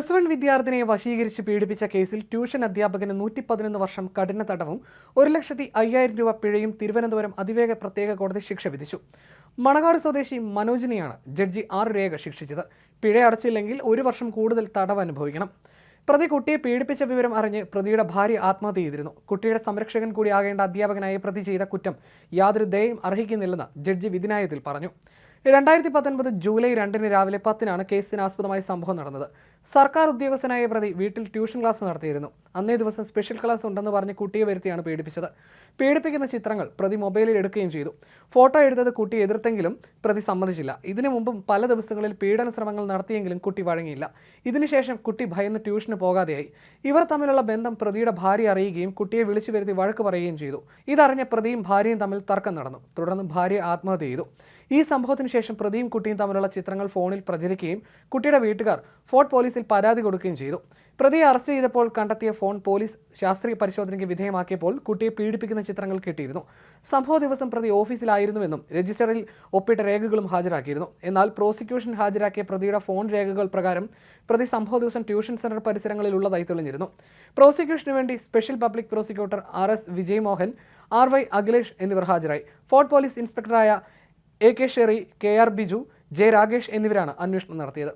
Plus one വിദ്യാർത്ഥിനിയെ വശീകരിച്ച് പീഡിപ്പിച്ച കേസിൽ tuition അധ്യാപകന് നൂറ്റി പതിനൊന്ന് വർഷം കഠിന തടവും ഒരു ലക്ഷത്തി അയ്യായിരം രൂപ പിഴയും തിരുവനന്തപുരം അതിവേഗ പ്രത്യേക കോടതി ശിക്ഷ വിധിച്ചു. മണകാട് സ്വദേശി മനോജിനെയാണ് ജഡ്ജി ആർ രേഖ ശിക്ഷിച്ചത്. പിഴ അടച്ചില്ലെങ്കിൽ ഒരു വർഷം കൂടുതൽ തടവ് അനുഭവിക്കണം. പ്രതി കുട്ടിയെ പീഡിപ്പിച്ച വിവരം അറിഞ്ഞ് പ്രതിയുടെ ഭാര്യ ആത്മഹത്യ ചെയ്തിരുന്നു. കുട്ടിയുടെ സംരക്ഷകൻ കൂടിയാകേണ്ട അധ്യാപകനായ പ്രതി ചെയ്ത കുറ്റം യാതൊരു ദയയും അർഹിക്കുന്നില്ലെന്ന് ജഡ്ജി വിധിനായത്തിൽ പറഞ്ഞു. രണ്ടായിരത്തി പത്തൊൻപത് ജൂലൈ രണ്ടിന് രാവിലെ പത്തിനാണ് കേസിനാസ്പദമായ സംഭവം നടന്നത്. സർക്കാർ ഉദ്യോഗസ്ഥനായ പ്രതി വീട്ടിൽ ട്യൂഷൻ ക്ലാസ് നടത്തിയിരുന്നു. അന്നേ ദിവസം സ്പെഷ്യൽ ക്ലാസ് ഉണ്ടെന്ന് പറഞ്ഞ് കുട്ടിയെ വരുത്തിയാണ് പീഡിപ്പിച്ചത് പീഡിപ്പിക്കുന്ന ചിത്രങ്ങൾ പ്രതി മൊബൈലിൽ എടുക്കുകയും ചെയ്തു. ഫോട്ടോ എടുത്തത് കുട്ടി എതിർത്തെങ്കിലും പ്രതി സമ്മതിച്ചില്ല. ഇതിനു മുമ്പും പല ദിവസങ്ങളിൽ പീഡന ശ്രമങ്ങൾ നടത്തിയെങ്കിലും കുട്ടി വഴങ്ങിയില്ല. ഇതിനുശേഷം കുട്ടി ഭയന്ന് ട്യൂഷന് പോകാതെയായി. ഇവർ തമ്മിലുള്ള ബന്ധം പ്രതിയുടെ ഭാര്യ അറിയുകയും കുട്ടിയെ വിളിച്ചു വരുത്തി വഴക്ക് പറയുകയും ചെയ്തു. ഇതറിഞ്ഞ പ്രതിയും ഭാര്യയും തമ്മിൽ തർക്കം നടന്നു. തുടർന്ന് ഭാര്യ ആത്മഹത്യ ചെയ്തു. ഈ സംഭവത്തിന് ശേഷം പ്രതിയും കുട്ടിയും തമ്മിലുള്ള ചിത്രങ്ങൾ ഫോണിൽ പ്രചരിക്കുകയും കുട്ടിയുടെ വീട്ടുകാർ ഫോർട്ട് പോലീസിൽ പരാതി കൊടുക്കുകയും ചെയ്തു. പ്രതിയെ അറസ്റ്റ് ചെയ്തപ്പോൾ കണ്ടെത്തിയ ഫോൺ പോലീസ് ശാസ്ത്രീയ പരിശോധനയ്ക്ക് വിധേയമാക്കിയപ്പോൾ കുട്ടിയെ പീഡിപ്പിക്കുന്ന ചിത്രങ്ങൾ കിട്ടിയിരുന്നു. സംഭവ ദിവസം പ്രതി ഓഫീസിലായിരുന്നുവെന്നും രജിസ്റ്ററിൽ ഒപ്പിട്ട രേഖകളും ഹാജരാക്കിയിരുന്നു. എന്നാൽ പ്രോസിക്യൂഷൻ ഹാജരാക്കിയ പ്രതിയുടെ ഫോൺ രേഖകൾ പ്രകാരം പ്രതി സംഭവ ദിവസം ട്യൂഷൻ സെന്റർ പരിസരങ്ങളിൽ ഉള്ളതായി തെളിഞ്ഞിരുന്നു. പ്രോസിക്യൂഷന് വേണ്ടി special public prosecutor R S Vijay Mohan R Y Akhilesh എന്നിവർ ഹാജരായി. Fort police ഇൻസ്പെക്ടറായ A K Sheri K R Biju J Ragesh എന്നിവരാണ് അന്വേഷണം നടത്തിയത്.